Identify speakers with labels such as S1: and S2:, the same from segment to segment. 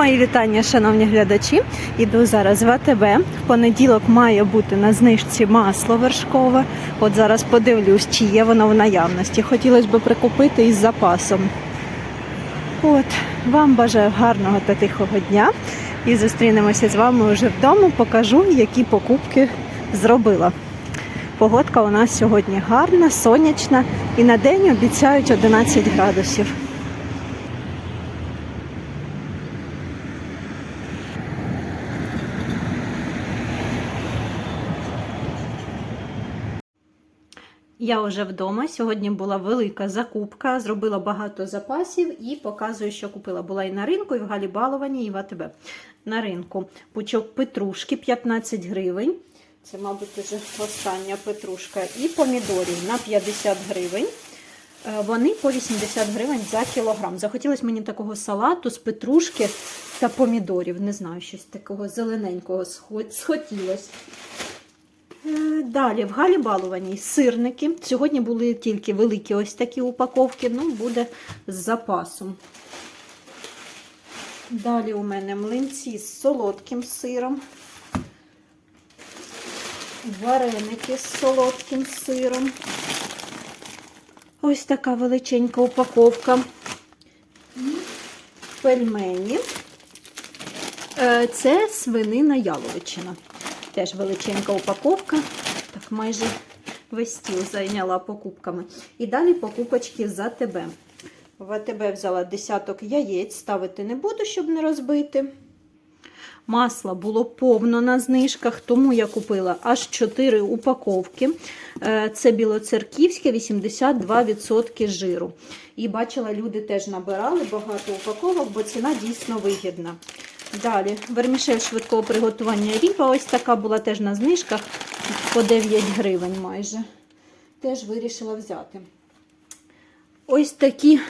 S1: Мої вітання, шановні глядачі. Іду зараз в АТБ. В понеділок має бути на знижці масло вершкове. От зараз подивлюсь, чи є воно в наявності. Хотілося б прикупити із запасом. От, вам бажаю гарного та тихого дня. І зустрінемося з вами вже вдома. Покажу, які покупки зробила. Погодка у нас сьогодні гарна, сонячна і на день обіцяють 11 градусів. Я вже вдома. Сьогодні була велика закупка, зробила багато запасів і показую, що купила. Була і на ринку, і в Галі Баловані, і в АТБ. На ринку пучок петрушки 15 гривень. Це, мабуть, вже остання петрушка. І помідорів на 50 гривень. Е, Вони по 80 гривень за кілограм. Захотілося мені такого салату з петрушки та помідорів. Не знаю, щось такого зелененького схотілося. Далі в Галі Балованій сирники. Сьогодні були тільки великі ось такі упаковки, ну буде з запасом. Далі у мене млинці з солодким сиром. Вареники з солодким сиром. Ось така величенька упаковка. Пельмені. Е, Це свинина яловичина. Теж величенька упаковка. Майже весь стіл зайняла покупками. І далі покупочки за АТБ. В взяла десяток яєць, ставити не буду, щоб не розбити. Масла було повно на знижках, тому я купила аж 4 упаковки. Е, Це білоцерківське 82% жиру. І бачила, люди теж набирали багато упаковок, бо ціна дійсно вигідна. Далі, вермішель швидкого приготування ріпа. Ось така була теж на знижках по 9 гривень майже. Теж вирішила взяти. Ось такі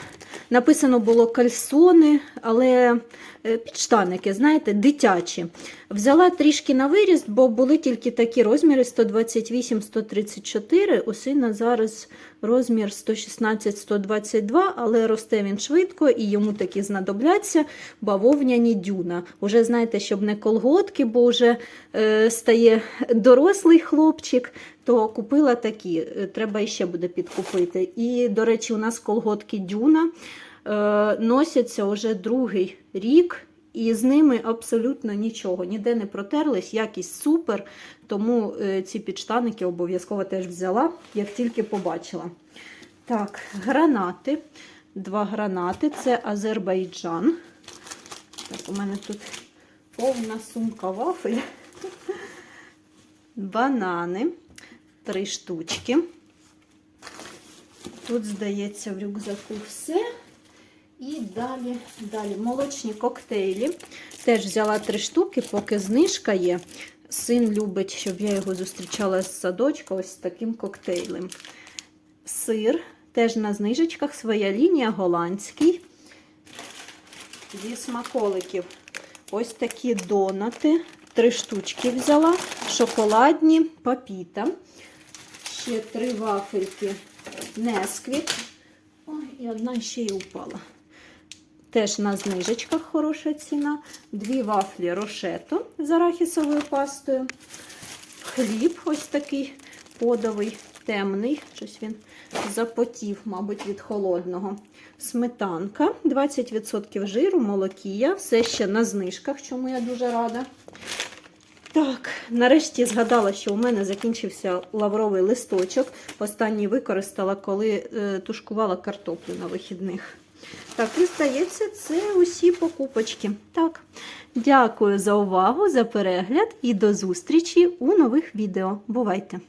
S1: написано було кальсони, але е, підштаники, знаєте, дитячі. Взяла трішки на виріст, бо були тільки такі розміри 128-134. У сина зараз розмір 116-122, але росте він швидко і йому такі знадобляться бавовняні дюна. Уже знаєте, щоб не колготки, бо вже е, стає дорослий хлопчик, то купила такі. Е, Треба ще буде підкупити. І, до речі, у нас колготки дюна е, носяться вже другий рік. І з ними абсолютно нічого, ніде не протерлись, якість супер. Тому е, ці підштаники обов'язково теж взяла, як тільки побачила. Так, гранати. Два гранати це Азербайджан. Так, у мене тут повна сумка вафель. Банани. Три штучки. Тут, здається, в рюкзаку все. І далі, далі молочні коктейлі. Теж взяла три штуки, поки знижка є. Син любить, щоб я його зустрічала з садочка ось з таким коктейлем. Сир, теж на знижечках, своя лінія голландський. Зі смаколиків. Ось такі донати. Три штучки взяла. Шоколадні папіта. Ще три вафельки Несквіт. Ой, і одна ще й упала. Теж на знижечках хороша ціна. Дві вафлі рошето з арахісовою пастою. Хліб ось такий подовий, темний. Щось він запотів, мабуть, від холодного. Сметанка, 20% жиру, молокія. Все ще на знижках, чому я дуже рада. Так, нарешті згадала, що у мене закінчився лавровий листочок. Останній використала, коли е, тушкувала картоплю на вихідних. Так, і здається, це усі покупочки. Так, дякую за увагу, за перегляд і до зустрічі у нових відео. Бувайте!